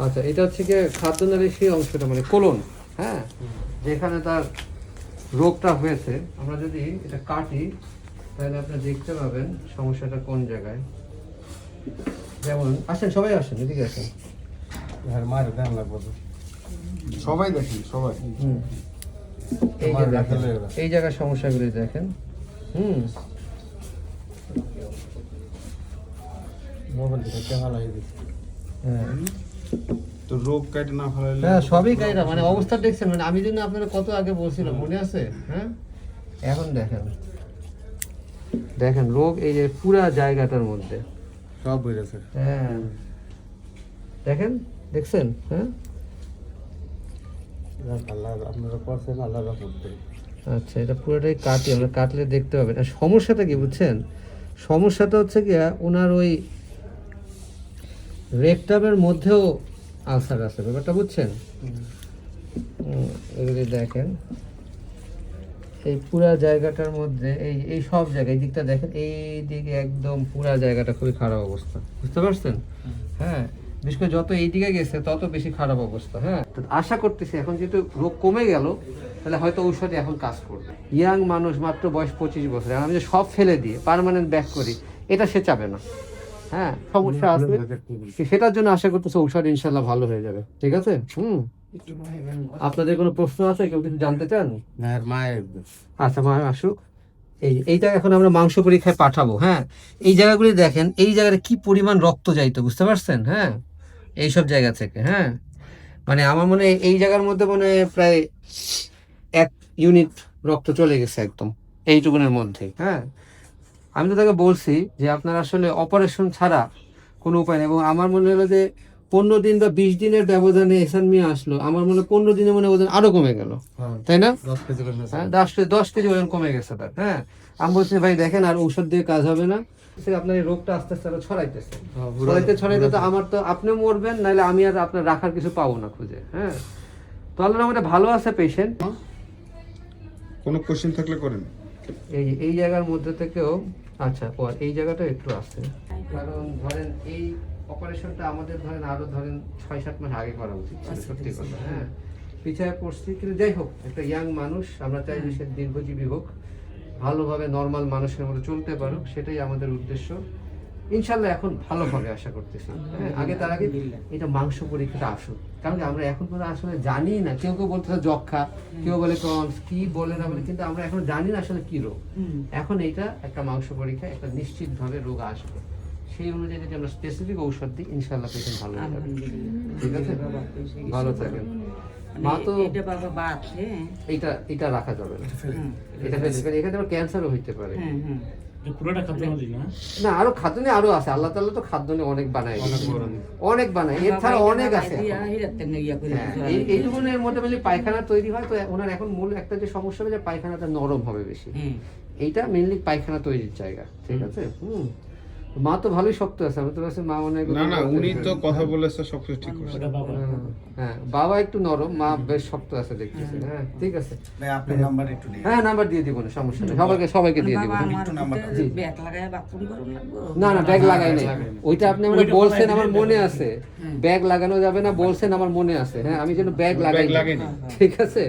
আচ্ছা এটা হচ্ছে কি খাদ্যনালীর সেই অংশটা মানে কোলন হ্যাঁ? যেখানে তার রোগটা হয়েছে আমরা যদি এটা কাটি তাহলে আপনি দেখতে পাবেন সমস্যাটা কোন জায়গায়। যেমন আসেন সবাই আসেন এদিকে আসেন। আর মারে দেন লাগবে তো। সবাই দেখি সবাই। হুম। এই যে দেখেন এই জায়গার সমস্যাগুলি দেখেন। হুম। মোবাইল থেকে হ্যাঁ। তো রোগ কাটে না ফেলাইলে হ্যাঁ সবই গাইরা মানে অবস্থা দেখছেন মানে আমি জন্য আপনারা কত আগে বলছিলাম মনে আছে? হ্যাঁ? এখন দেখেন। দেখেন রোগ এই যে পুরা জায়গাটার মধ্যে। সব বেড়েছে হ্যাঁ। দেখেন দেখছেন? হ্যাঁ? আল্লাহ আপনারা করছেন আল্লাহ রহমত আচ্ছা এটা পুরোটাই কাটি আমরা কাটলে দেখতে পাবেন। আর সমস্যাটা কি বুঝছেন? সমস্যাটা হচ্ছে কি ওনার ওই রেকটামের মধ্যেও আলসার আছে ব্যাপারটা বুঝছেন? এগুলি দেখেন। এই পুরা জায়গাটার মধ্যে এই এই সব জায়গায় এই দিকটা দেখেন এই দিকে একদম পুরা জায়গাটা খুবই খারাপ অবস্থা। বুঝতে পারছেন? হ্যাঁ বিশেষ করে যত এই দিকে গেছে তত বেশি খারাপ অবস্থা হ্যাঁ। আশা করতেছি এখন যেহেতু রোগ কমে গেল তাহলে হয়তো ঔষধে এখন কাজ করবে। ইয়াং মানুষ মাত্র বয়স পঁচিশ বছর আমি যে সব ফেলে দিয়ে পার্মানেন্ট ব্যাক করি এটা সে চাবে না। হ্যাঁ সমস্যা আসবে সেটার জন্য আশা করতেছে ঔষধ ইনশাল্লাহ ভালো হয়ে যাবে। ঠিক আছে? হুম। আপনাদের কোনো প্রশ্ন আছে? কেউ কিছু জানতে চান? আচ্ছা মা আসুক। এই এইটা এখন আমরা মাংস পরীক্ষায় পাঠাবো হ্যাঁ? এই জায়গাগুলি দেখেন এই জায়গাটা কি পরিমাণ রক্ত যাইতো বুঝতে পারছেন? হ্যাঁ? এইসব জায়গা থেকে হ্যাঁ? মানে আমার মনে হয় এই জায়গার মধ্যে মনে প্রায় এক ইউনিট রক্ত চলে গেছে একদম এইটুকুনের মধ্যে হ্যাঁ? আমি তো তাকে বলছি যে আপনার আসলে অপারেশন ছাড়া কোনো উপায় নেই। এবং আমার মনে হলো যে পনেরো দিন বা বিশ দিনের ব্যবধানে এসান মিয়া আসলো আমার মনে হয় পনেরো দিনে মনে ওজন আরও কমে গেল। হ্যাঁ তাই না? দশ কেজি হ্যাঁ দশ কেজি ওজন কমে গেছে তার। হ্যাঁ আমি বলছি ভাই দেখেন আর ঔষধ দিয়ে কাজ হবে না। আপনার এই রোগটা আস্তে আস্তে আরও ছড়াইতেছে। ছড়াইতে ছড়াইতে তো আমার তো আপনিও মরবেন নাহলে আমি আর আপনার রাখার কিছু পাবো না খুঁজে। হ্যাঁ তো আল্লাহর রহমতে ভালো আছে পেশেন্ট কোনো কোশ্চেন থাকলে করেন। এই এই জায়গার মধ্যে থেকেও আচ্ছা ও এই জায়গাটা একটু আছে কারণ ধরেন এই অপারেশনটা আমাদের ধরেন আরও ধরেন ছয় সাত মাস আগে করা উচিত সত্যি কথা হ্যাঁ। পিছায় পড়ছি কিন্তু যাই হোক একটা ইয়াং মানুষ আমরা চাই যে সে দীর্ঘজীবী হোক ভালোভাবে নর্মাল মানুষের মতো চলতে পারুক সেটাই আমাদের উদ্দেশ্য। ইনশাল্লাহ এখন ভালোভাবে আশা করতেছি। হ্যাঁ আগে তার আগে এটা মাংস পরীক্ষাটা আসুক। কারণ আমরা এখন পর্যন্ত আসলে জানি না। কেউ কেউ বলতে যক্ষা কেউ বলে ক্রমস কি বলে না বলে কিন্তু আমরা এখন জানি না আসলে কি রোগ। এখন এইটা একটা মাংস পরীক্ষা একটা নিশ্চিত ভাবে রোগ আসবে। সেই অনুযায়ী যদি আমরা স্পেসিফিক ঔষধ দিই ইনশাল্লাহ পেশেন্ট ভালো হয়ে যাবে। ঠিক আছে? ভালো থাকেন। মা তো এটা বাবা হ্যাঁ এটা রাখা যাবে না। এটা এখানে আবার ক্যান্সারও হইতে পারে। পুরোটা খাদ্য না? না আরও নিয়ে আরও আছে। আল্লাহ তাআলা তো খাদ্যনে অনেক বানায়। অনেক বানায়। এর ছাড়া অনেক আছে। নিয়ে হ্যাঁ, এই ধরনের এইটুকুনের মধ্যে পায়খানা তৈরি হয় তো ওনার এখন মূল একটা যে সমস্যা হবে যে পায়খানাটা নরম হবে বেশি। হুম। এইটা মেইনলি পায়খানা তৈরির জায়গা ঠিক আছে? হুম। মা তো ভালোই শক্ত আছে আমি তো কাছে মা অনেক না না উনি তো কথা বলেছে সব কিছু ঠিক করছে। হ্যাঁ বাবা একটু নরম মা বেশ শক্ত আছে দেখতেছি হ্যাঁ। ঠিক আছে। আপনার নাম্বার একটু দিন। হ্যাঁ নাম্বার দিয়ে দিব না সমস্যা নেই। সবাইকে সবাইকে দিয়ে দিব। আমার একটু নাম্বারটা দিন। ব্যাগ লাগায় বাথরুম করুন লাগবো? না না ব্যাগ লাগাই নাই। ওইটা আপনি আমরা ওইটা বলছেন আমার মনে আছে। ব্যাগ লাগানো যাবে না বলছেন আমার মনে আছে। হ্যাঁ আমি যেন ব্যাগ লাগাই ব্যাগ ঠিক আছে?